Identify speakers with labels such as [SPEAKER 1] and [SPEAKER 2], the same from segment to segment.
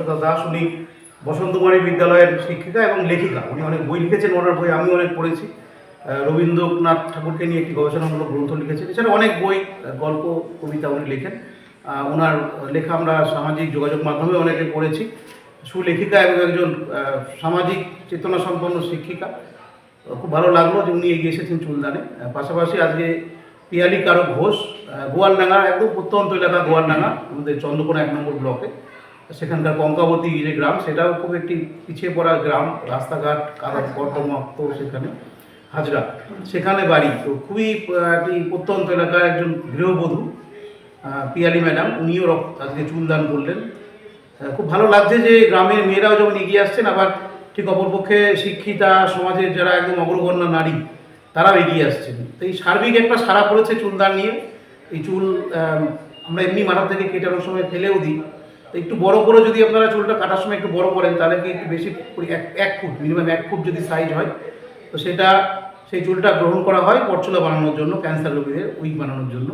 [SPEAKER 1] নমস্কার দাস, উনি বসন্তকুমারী বিদ্যালয়ের শিক্ষিকা এবং লেখিকা। উনি অনেক বই লিখেছেন, ওনার বই আমি অনেক পড়েছি। রবীন্দ্রনাথ ঠাকুরকে নিয়ে একটি গবেষণামূলক গ্রন্থ লিখেছেন এছাড়া অনেক বই গল্প, কবিতা উনি লেখেন। ওনার লেখা আমরা সামাজিক যোগাযোগ মাধ্যমে অনেকে পড়েছি। সুলেখিকা এবং একজন সামাজিক চেতনা সম্পন্ন শিক্ষিকা। খুব ভালো লাগল যে উনি এগিয়ে এসেছেন চুলদানে। পাশাপাশি আজকে পিয়ালি কারক ঘোষ গোয়ালডাঙ্গা একদম প্রত্যন্ত এলাকা গোয়ালডাঙ্গা, আমাদের চন্দ্রকোনা এক নম্বর ব্লকে। সেখানকার কঙ্কাবতী যে গ্রাম সেটাও খুব একটি পিছিয়ে পড়া গ্রাম রাস্তাঘাট কাদা কর্দমাক্ত সেখানে হাজরা। সেখানে বাড়ি। তো খুবই একটি প্রত্যন্ত এলাকার একজন গৃহবধূ পিয়ালি ম্যাডাম উনিও আজকে চুলদান করলেন। খুব ভালো লাগছে যে গ্রামের মেয়েরাও যেমন এগিয়ে আসছেন আবার ঠিক অপরপক্ষে শিক্ষিতা সমাজের যারা একদম অগ্রগণ্য নারী তারাও এগিয়ে আসছেন। তো এই সার্বিক একটা সারা পড়েছে চুলদান নিয়ে। এই চুল আমরা এমনি মাথা থেকে কেটানোর সময় ফেলেও দিই। তো একটু বড় করে যদি আপনারা চুলটা কাটার সময় একটু বড় করেন, তাহলে কি একটু বেশি এক ফুট মিনিমাম এক ফুট যদি সাইজ হয়, তো সেটা, সেই চুলটা গ্রহণ করা হয় পরচুলা বানানোর জন্য ক্যান্সার রোগীদের উইক বানানোর জন্য।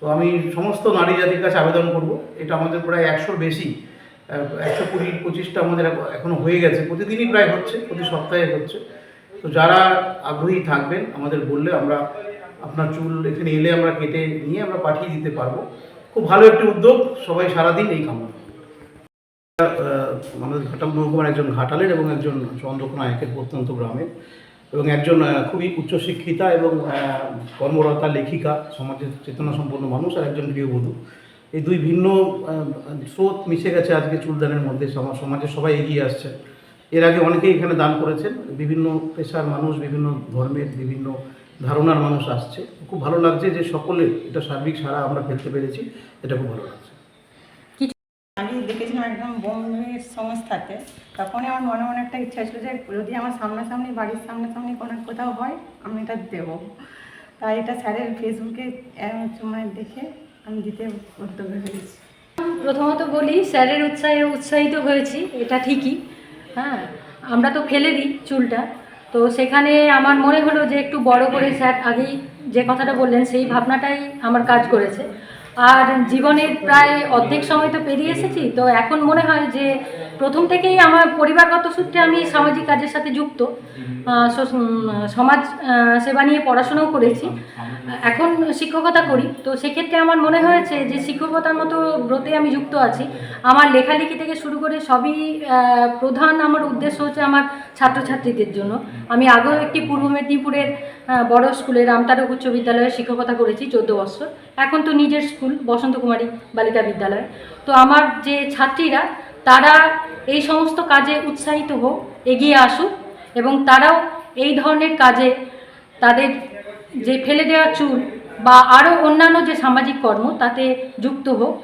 [SPEAKER 1] তো আমি সমস্ত নারী জাতির কাছে আবেদন করব, এটা আমাদের প্রায় একশোর বেশি একশো কুড়ি, পঁচিশটা আমাদের এখনও হয়ে গেছে, প্রতিদিনই প্রায় হচ্ছে, প্রতি সপ্তাহে হচ্ছে। তো যারা আগ্রহী থাকবেন, আমাদের বললে আমরা আপনার চুল এখানে এলে আমরা কেটে নিয়ে আমরা পাঠিয়ে দিতে পারব। খুব ভালো একটি উদ্যোগ, সবাই সারাদিন এই কামনা। আমাদের ঘাটাল মহকুমার একজন ঘাটালের এবং একজন চন্দ্রকোনা একের প্রত্যন্ত গ্রামের। এবং একজন খুবই উচ্চশিক্ষিতা এবং কর্মরতা লেখিকা সমাজের চেতনা সম্পন্ন মানুষ আর একজন গৃহবধূ। এই দুই ভিন্ন স্রোত মিশে গেছে আজকে চুলদানের মধ্যে। সমা- সমাজের সবাই এগিয়ে আসছে এর আগে অনেকেই এখানে দান করেছেন। বিভিন্ন পেশার মানুষ, বিভিন্ন ধর্মের, বিভিন্ন ধারণার মানুষ আসছে। খুব ভালো লাগছে যে সকলে এটা সার্বিক সারা আমরা ফেলতে পেরেছি। এটা খুব ভালো লাগছে।
[SPEAKER 2] আমি দেখেছিলাম একদম বম্বের সংস্থাতে তখনই আমার মনে মনে একটা ইচ্ছা ছিল যে যদি আমার সামনাসামনি বাড়ির সামনাসামনি কোনো কোথাও হয় আমি এটা দেবো। তাই এটা স্যারের ফেসবুকে আহ, মানে দেখে আমি দিতে উদ্যোগ হয়েছি।
[SPEAKER 3] প্রথমত বলি স্যারের উৎসাহে উৎসাহিত হয়েছি এটা ঠিকই হ্যাঁ। আমরা তো ফেলে দিই চুলটা। তো সেখানে আমার মনে হলো যে একটু বড় করে স্যার আগেই যে কথাটা বললেন সেই ভাবনাটাই আমার কাজ করেছে। আর জীবনের প্রায় অর্ধেক সময় তো পেরিয়ে এসেছি, তো এখন মনে হয় যে প্রথম থেকেই আমার পরিবারগত সূত্রে আমি সামাজিক কাজের সাথে যুক্ত। সমাজ সেবা নিয়ে পড়াশোনাও করেছি। এখন শিক্ষকতা করি, তো সেক্ষেত্রে আমার মনে হয়েছে যে শিক্ষকতার মতো ব্রতে আমি যুক্ত আছি। আমার লেখালেখি থেকে শুরু করে সবই প্রধান আমার উদ্দেশ্য হচ্ছে আমার ছাত্রছাত্রীদের জন্য। আমি আগেও একটি পূর্ব মেদিনীপুরের বড় স্কুলে রামতারক উচ্চ বিদ্যালয়ে শিক্ষকতা করেছি চোদ্দ বছর। এখন তো নিজের স্কুল বসন্ত কুমারী বালিকা বিদ্যালয়। তো আমার যে ছাত্রীরা, তারা এই সমস্ত কাজে উৎসাহিত হোক, এগিয়ে আসুক এবং তারাও এই ধরনের কাজে তাদের যে ফেলে দেওয়া চুল বা আরও অন্যান্য যে সামাজিক কর্ম, তাতে যুক্ত হোক।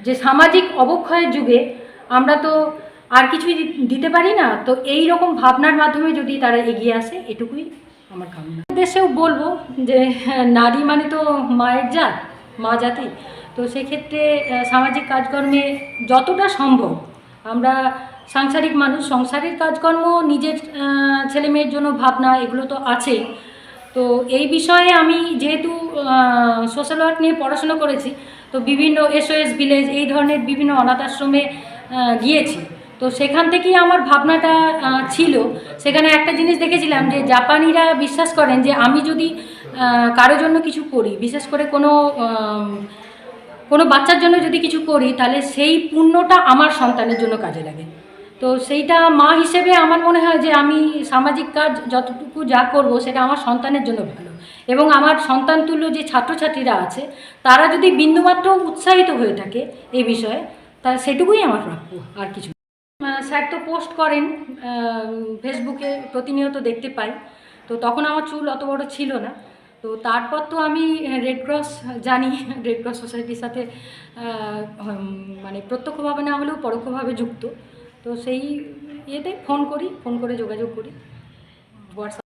[SPEAKER 3] যে সামাজিক অবক্ষয়ের যুগে আমরা তো আর কিছুই দিতে পারি না, তো এই রকম ভাবনার মাধ্যমে যদি তারা এগিয়ে আসে, এটুকুই আমার কামনা দেশেও বলব যে হ্যাঁ, নারী মানে তো মায়ের জাত মা জাতি। তো সেক্ষেত্রে সামাজিক কাজকর্মে যতটা সম্ভব আমরা সাংসারিক মানুষ সংসারের কাজকর্ম নিজের ছেলে মেয়ের জন্য ভাবনা এগুলো তো আছেই তো এই বিষয়ে আমি যেহেতু সোশ্যাল ওয়ার্ক নিয়ে পড়াশোনা করেছি তো বিভিন্ন এসওএস ভিলেজ এই ধরনের বিভিন্ন অনাথ আশ্রমে গিয়েছি। তো সেখান থেকেই আমার ভাবনাটা ছিল। সেখানে একটা জিনিস দেখেছিলাম যে জাপানিরা বিশ্বাস করেন যে আমি যদি কারোর জন্য কিছু করি, বিশেষ করে কোনো কোনো বাচ্চার জন্য যদি কিছু করি, তাহলে সেই পুণ্যটা আমার সন্তানের জন্য কাজে লাগে। তো সেইটা মা হিসেবে আমার মনে হয় যে আমি সামাজিক কাজ যতটুকু যা করব, সেটা আমার সন্তানের জন্য ভালো। এবং আমার সন্তান তুল্য যে ছাত্রছাত্রীরা আছে, তারা যদি বিন্দুমাত্র উৎসাহিত হয়ে থাকে এই বিষয়ে, তা সেটুকুই আমার প্রাপ্য, আর কিছু স্যার তো পোস্ট করেন ফেসবুকে প্রতিনিয়ত দেখতে পাই। তো তখন আমার চুল অত বড় ছিল না। তো তারপর তো আমি রেড ক্রস জানি রেড ক্রস সোসাইটির সাথে মানে প্রত্যক্ষভাবে না হলেও পরোক্ষভাবে যুক্ত। তো সেই ইয়েতে ফোন করি, ফোন করে যোগাযোগ করি। হোয়াটসঅ্যাপ